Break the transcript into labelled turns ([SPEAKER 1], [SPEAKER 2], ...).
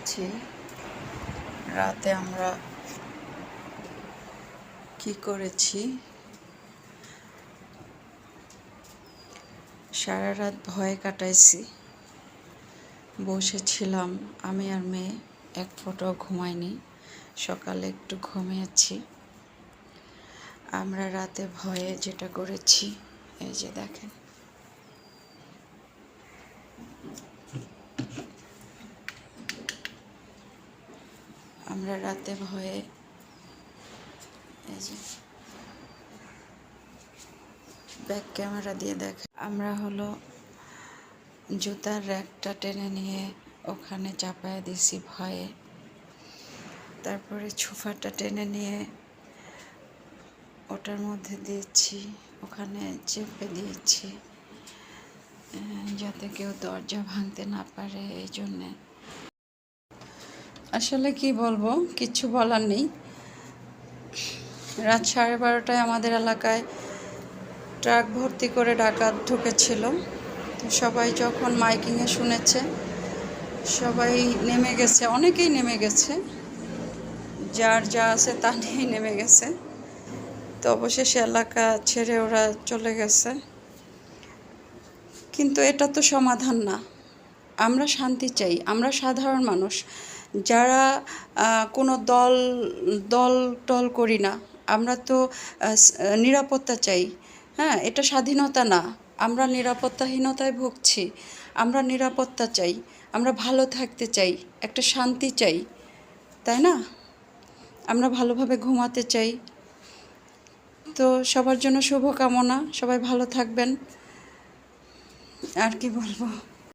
[SPEAKER 1] দেখাচ্ছি রাতে আমরা কি করেছি? সারা রাত ভয়ে কাটাইছি। বসেছিলাম। আমি আর মেয়ে এক ফোঁটাও ঘুমাইনি। সকালে একটু ঘুমিয়েছি। আমরা রাতে ভয়ে যেটা করেছি, এই যে দেখেন। আমরা রাতে ভয়ে এই যে ব্যাক ক্যামেরা দিয়ে দেখ আমরা হলো জুতার র্যাকটা টেনে নিয়ে ওখানে চাপায় দিছি ভয়ে। তারপরে ছুফাটা টেনে নিয়ে ওটার মধ্যে দিয়েছি, ওখানে চেপে দিয়েছি যাতে কেউ দরজা ভাঙতে না পারে, এই জন্যে। আসলে কি বলব কিছু বলার নেই। রাত সাড়ে বারোটায় আমাদের এলাকায় ট্রাক ভর্তি করে ডাকাত ঢুকেছিল। তো সবাই যখন মাইকিংয়ে শুনেছে, সবাই নেমে গেছে, অনেকেই নেমে গেছে। যার যা আছে তা নিয়েই নেমে গেছে। তো অবশেষে এলাকা ছেড়ে ওরা চলে গেছে। কিন্তু এটা তো সমাধান না। আমরা শান্তি চাই, আমরা সাধারণ মানুষ। যারা কোনো দল দল টল করি না, আমরা তো নিরাপত্তা চাই। হ্যাঁ এটা স্বাধীনতা না। আমরা নিরাপত্তাহীনতায় ভুগছি। আমরা নিরাপত্তা চাই, আমরা ভালো থাকতে চাই, একটা শান্তি চাই, তাই না? আমরা ভালোভাবে ঘুমাতে চাই। তো সবার জন্য শুভকামনা, সবাই ভালো থাকবেন। আর কি বলব?